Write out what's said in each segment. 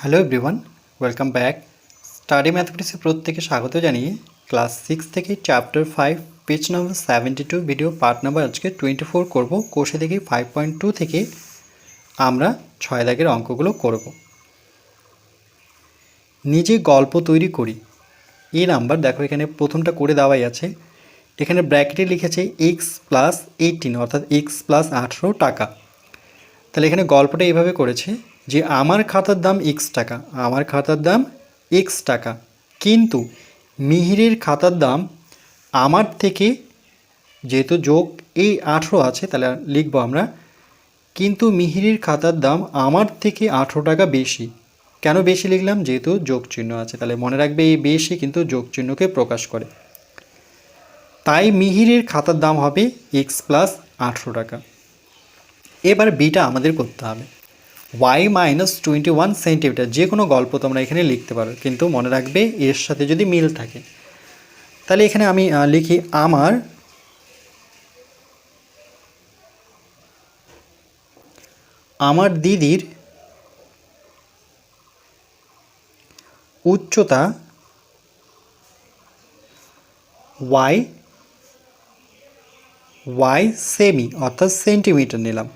Hello everyone welcome back study ম্যাথমেটিক্সে প্রত্যেকে স্বাগত জানিয়ে ক্লাস সিক্স থেকে chapter five page number seventy two video part number আজকে twenty four করব। কোষে দেখি ফাইভ পয়েন্ট টু থেকে আমরা ছয় দাগের অঙ্কগুলো করব। নিজে গল্প তৈরি করি। এই নাম্বার দেখো এখানে প্রথমটা করে দেওয়াই আছে। এখানে ব্র্যাকেটে লিখেছে এক্স প্লাস এইটিন অর্থাৎ এক্স প্লাস আঠেরো টাকা। তাহলে এখানে গল্পটা এইভাবে করেছে। যে আমার খাতার দাম এক্স টাকা, আমার খাতার দাম এক্স টাকা। কিন্তু মিহিরের খাতার দাম আমার থেকে যেহেতু যোগ এই আঠেরো আছে, তাহলে লিখব আমরা, কিন্তু মিহিরের খাতার দাম আমার থেকে আঠেরো টাকা বেশি। কেন বেশি লিখলাম? যেহেতু যোগ চিহ্ন আছে, তাহলে মনে রাখবে এই বেশি কিন্তু যোগ চিহ্নকে প্রকাশ করে। তাই মিহিরের খাতার দাম হবে এক্স প্লাস আঠেরো টাকা। এবার বিটা আমাদের করতে হবে। Y minus twenty one centimetre যে কোনো গল্প তোমরা এখানে লিখতে পারো, কিন্তু মনে রাখবে এর সাথে যদি মিল থাকে। তাহলে এখানে আমি লিখি আমার আমার দিদির উচ্চতা ওয়াই ওয়াই সেমি অর্থাৎ সেন্টিমিটার নিলাম।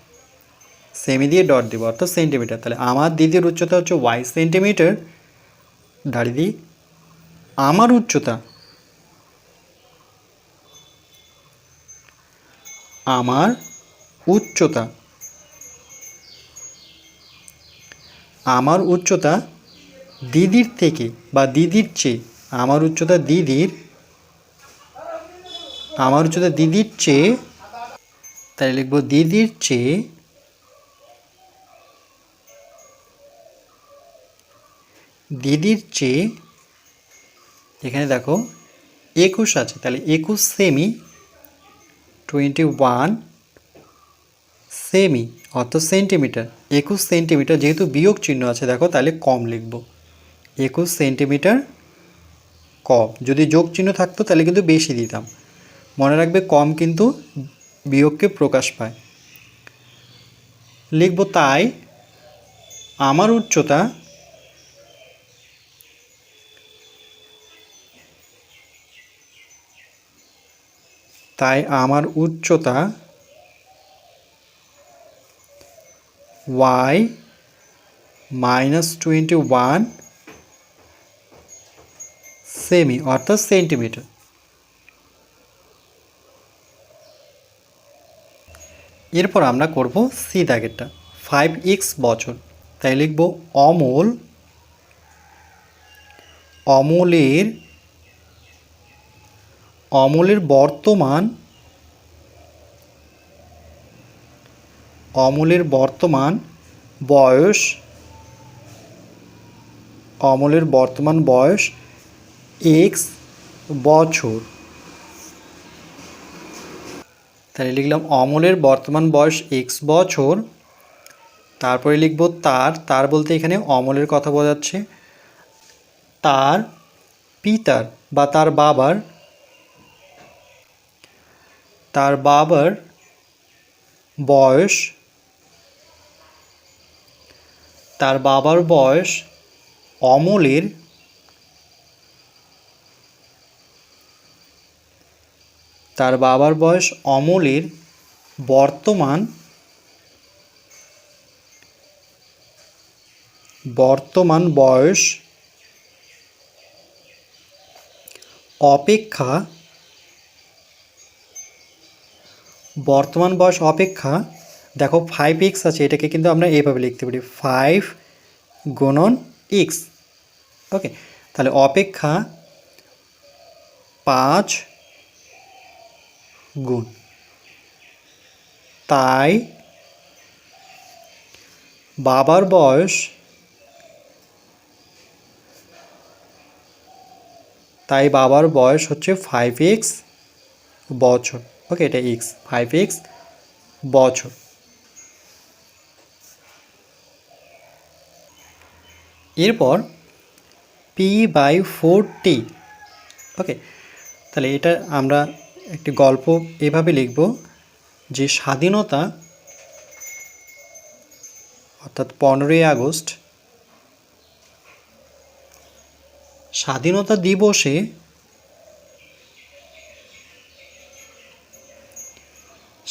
সেমি দিয়ে ডট দেবো, অর্থাৎ সেন্টিমিটার তাহলে আমার দিদির উচ্চতা হচ্ছে ওয়াই সেন্টিমিটার দাঁড়িয়ে দিই। আমার উচ্চতা আমার উচ্চতা আমার উচ্চতা দিদির থেকে বা দিদির চেয়ে, আমার উচ্চতা দিদির, আমার উচ্চতা দিদির চেয়ে তাই লিখব দিদির চেয়ে দিদির চেয়ে এখানে দেখো একুশ আছে, তাহলে একুশ সেমি টোয়েন্টি ওয়ান সেমি অর্থাৎ সেন্টিমিটার একুশ সেন্টিমিটার যেহেতু বিয়োগ চিহ্ন আছে, দেখো তাহলে কম লিখব। একুশ সেন্টিমিটার কম যদি যোগ চিহ্ন থাকতো তাহলে কিন্তু বেশি দিতাম। মনে রাখবে কম কিন্তু বিয়োগকে প্রকাশ পায়। লিখব তাই, আমার উচ্চতা তাই আমার উচ্চতা y minus twenty one semi অর্থাৎ সেন্টিমিটার এরপর আমরা করব সি দাগেরটা ফাইভ এক্স বছর তাই লিখব অমল, অমলের অমলের বর্তমান অমলের বর্তমান বয়স অমলের বর্তমান বয়স এক্স বছর। তাহলে লিখলাম অমলের বর্তমান বয়স এক্স বছর। তারপরে লিখব তার। তার বলতে এখানে অমলের কথা বোঝাচ্ছে। তার পিতার বা তার বাবার তার বাবার বয়স, তার বাবার বয়স অমলের তার বাবার বয়স অমলের বর্তমান বর্তমান বয়স অপেক্ষা বর্তমান বয়স অপেক্ষা, দেখো ফাইভ এক্স আছে, এটাকে কিন্তু আমরা এইভাবে লিখতে পারি ফাইভ গুণন এক্স ওকে তাহলে অপেক্ষা পাঁচ গুণ। তাই বাবার বয়স, তাই বাবার বয়স হচ্ছে ফাইভ এক্স বছর। ওকে এটা এক্স ফাইভ এক্স বছর। এরপর P by forty okay তাহলে এটা আমরা একটি গল্প এভাবে লিখব যে স্বাধীনতা অর্থাৎ পনেরোই আগস্ট স্বাধীনতা দিবসে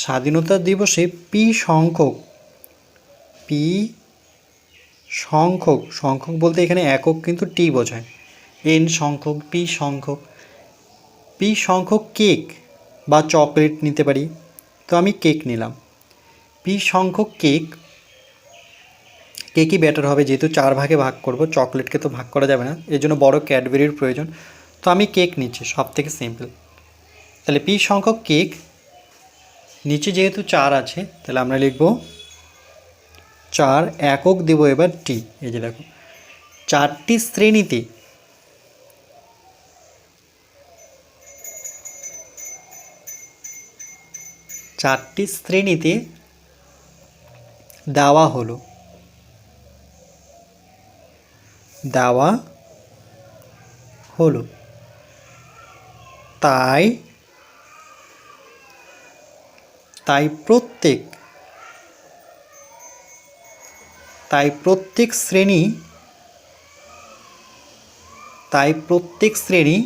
স্বাধীনতা দিবসে পি সংখ্যক পি সংখ্যক সংখ্যক বলতে এখানে একক কিন্তু টি বোঝায়। এন সংখ্যক, পি সংখ্যক। পি সংখ্যক কেক বা চকলেট নিতে পারি, তো আমি কেক নিলাম। পি সংখ্যক কেক, কেকই বেটার হবে, যেহেতু চার ভাগে ভাগ করব, চকলেটকে তো ভাগ করা যাবে না, এর জন্য বড় ক্যাডবেরির প্রয়োজন। তো আমি কেক নিচ্ছি সব থেকে সিম্পল। তাহলে পি সংখ্যক কেক নিচে যেহেতু চার আছে, তাহলে আমরা লিখব চার একক দেব এবার টি এই যে দেখো, চারটি শ্রেণীতে চারটি শ্রেণীতে দেওয়া হলো। দেওয়া হলো। তাই তাই প্রত্যেক তাই প্রত্যেক শ্রেণি, তাই প্রত্যেক শ্রেণি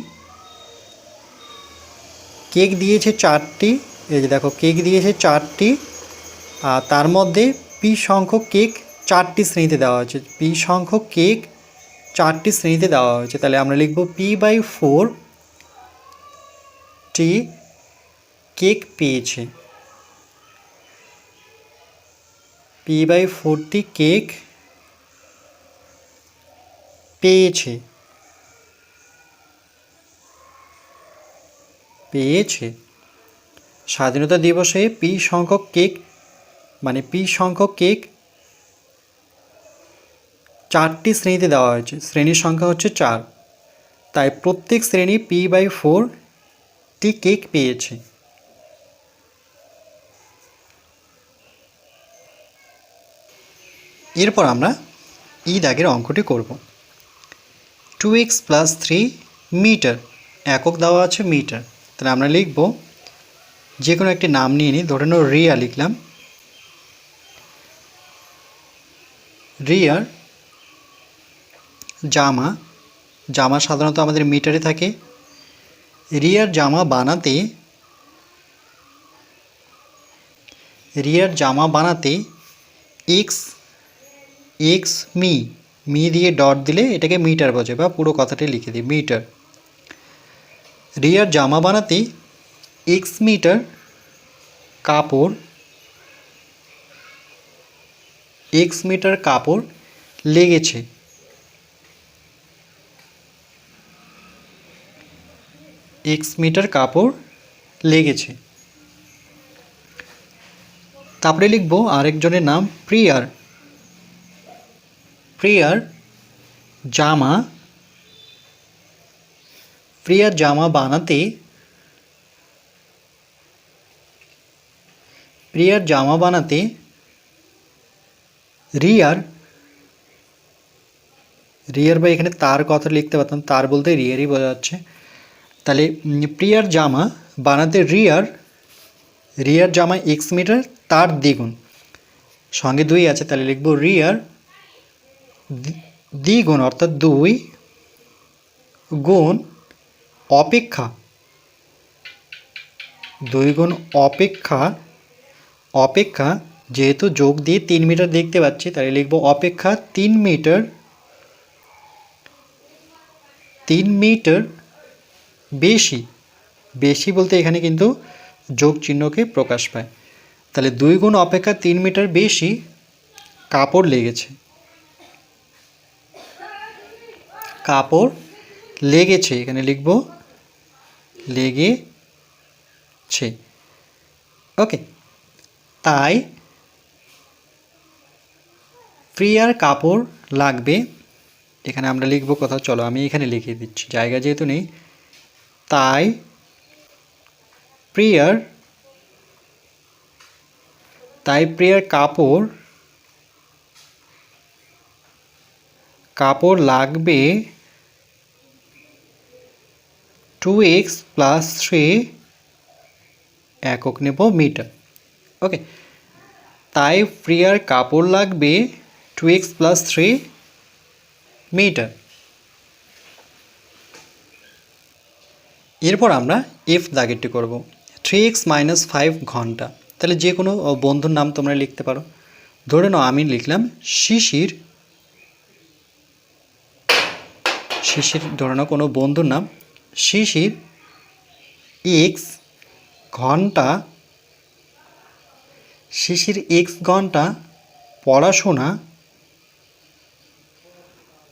কেক দিয়েছে চারটি, এই যে দেখো কেক দিয়েছে চারটি, আর তার মধ্যে পি সংখ্যক কেক চারটি শ্রেণীতে দেওয়া হয়েছে। পি সংখ্যক কেক চারটি শ্রেণীতে দেওয়া হয়েছে। তাহলে আমরা লিখব P by forty cake পেয়েছে। পি বাই ফোরটি কেক পেয়েছে। পেয়েছে। স্বাধীনতা দিবসে পি সংখ্যক কেক মানে পি সংখ্যক কেক চারটি শ্রেণীতে দেওয়া হয়েছে। শ্রেণির সংখ্যা হচ্ছে চার। তাই প্রত্যেক শ্রেণি p by forty cake পেয়েছে। এরপর আমরা ই দাগের অঙ্কটি করব। Two x plus three metre একক দেওয়া আছে মিটার তাহলে আমরা লিখব যে কোনো একটি নাম নিয়ে নিই, ধরে নাও রিয়া লিখলাম। রিয়ার জামা জামা সাধারণত আমাদের মিটারে থাকে। রিয়ার জামা বানাতে, রিয়ার জামা বানাতে এক্স এক্স মি মি দিয়ে ডট দিলে এটাকে মিটার বোঝে বা পুরো কথাটি লিখে দিই মিটার রিয়ার জামা বানাতে এক্স মিটার কাপড় এক্স মিটার কাপড় লেগেছে। এক্স মিটার কাপড় লেগেছে। তারপরে লিখব আরেকজনের নাম প্রিয়ার প্রিয়ার জামা প্রিয়ার জামা বানাতে, প্রিয়ার জামা বানাতে, রিয়ার রিয়ার বা এখানে তার কথা লিখতে পারতাম, তার বলতে রিয়ারই বোঝা যাচ্ছে। তাহলে প্রিয়ার জামা বানাতে রিয়ার রিয়ার জামা এক্স মিটার তার দ্বিগুণ। সঙ্গে দুই আছে, তাহলে লিখব রিয়ার দ্বিগুণ, অর্থাৎ দুই গুণ অপেক্ষা। দুই গুণ অপেক্ষা অপেক্ষা যেহেতু যোগ দিয়ে তিন মিটার দেখতে পাচ্ছি, তাহলে লিখব অপেক্ষা তিন মিটার তিন মিটার বেশি। বেশি বলতে এখানে কিন্তু যোগ চিহ্নকে প্রকাশ পায়। তাহলে দুই গুণ অপেক্ষা তিন মিটার বেশি কাপড় লেগেছে। কাপড় লেগেছে, এখানে লিখব, লেগেছে। ওকে, তাই প্রিয়ার কাপড় লাগবে। এখানে আমরা লিখব কোথাও, চলো আমি এখানে লিখে দিচ্ছি, জায়গা যেহেতু নেই। তাই প্রিয়ার তাই প্রিয়ার কাপড় কাপড় লাগবে টু এক্স প্লাস থ্রি একক নেব মিটার ওকে তাই প্রিয়ার কাপড় লাগবে two x plus three metre এরপর আমরা এফ দাগেরটি করব। থ্রি এক্স মাইনাস ফাইভ ঘণ্টা। তাহলে যে কোনো বন্ধুর নাম তোমরা লিখতে পারো। ধরে নাও আমি লিখলাম শিশির। শিশির, ধরে নাও কোনো বন্ধুর নাম। শিশির এক্স ঘণ্টা, শিশির এক্স ঘণ্টা, পড়াশোনা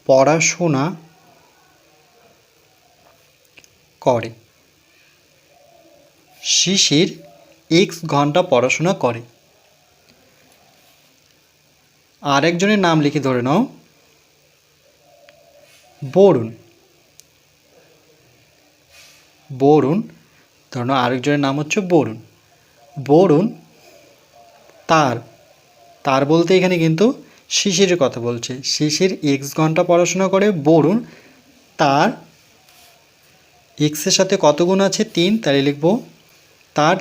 পড়াশোনা করে। শিশির এক্স ঘণ্টা পড়াশোনা করে। আর একজনের নাম লিখে ধরে নাও। বরুণ। বরুণ, ধরে আরেকজনের নাম হচ্ছে বরুণ। বরুণ তার তার বলতে এখানে কিন্তু শিশিরের কথা বলছে। শিশির এক্স ঘণ্টা পড়াশোনা করে, বরুণ তার এক্সের সাথে কত গুণ আছে? তিন। তাহলে লিখব, তার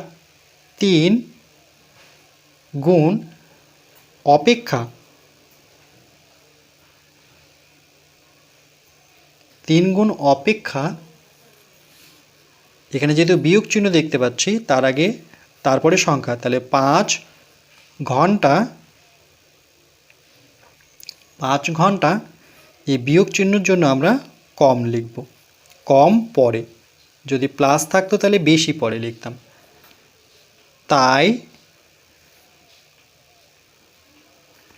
তিন গুণ অপেক্ষা তিন গুণ অপেক্ষা এখানে যেহেতু বিয়োগ চিহ্ন দেখতে পাচ্ছি, তার আগে তারপরে সংখ্যা, তাহলে পাঁচ ঘণ্টা পাঁচ ঘণ্টা এই বিয়োগ চিহ্নের জন্য আমরা কম লিখব। কম পরে। যদি প্লাস থাকতো তাহলে বেশি পরে লিখতাম। তাই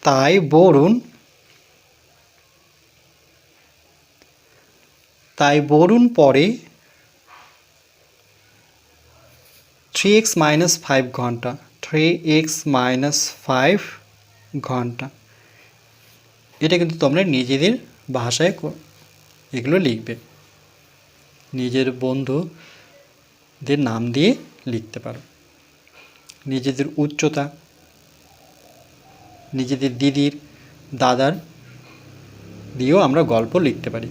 তাই বরুণ তাই বরুণ পরে থ্রি এক্স মাইনাস ফাইভ ঘণ্টা থ্রি এক্স মাইনাস ফাইভ ঘণ্টা। এটা কিন্তু তোমরা নিজেদের ভাষায় এগুলো লিখবে। নিজের বন্ধুদের নাম দিয়ে লিখতে পারো। নিজেদের উচ্চতা, নিজেদের দিদির, দাদার দিয়েও আমরা গল্প লিখতে পারি।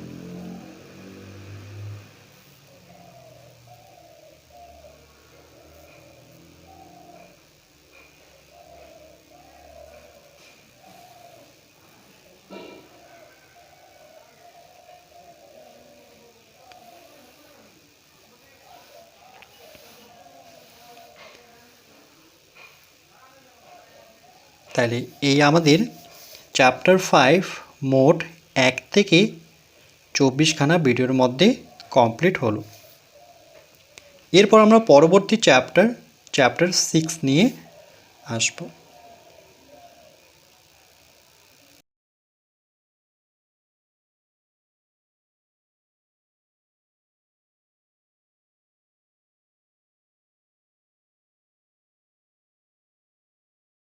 তাহলে এই আমাদের চ্যাপ্টার ফাইভ মোট এক থেকে চব্বিশখানা ভিডিওর মধ্যে কমপ্লিট হলো। এরপর আমরা পরবর্তী চ্যাপ্টার চ্যাপ্টার সিক্স নিয়ে আসব।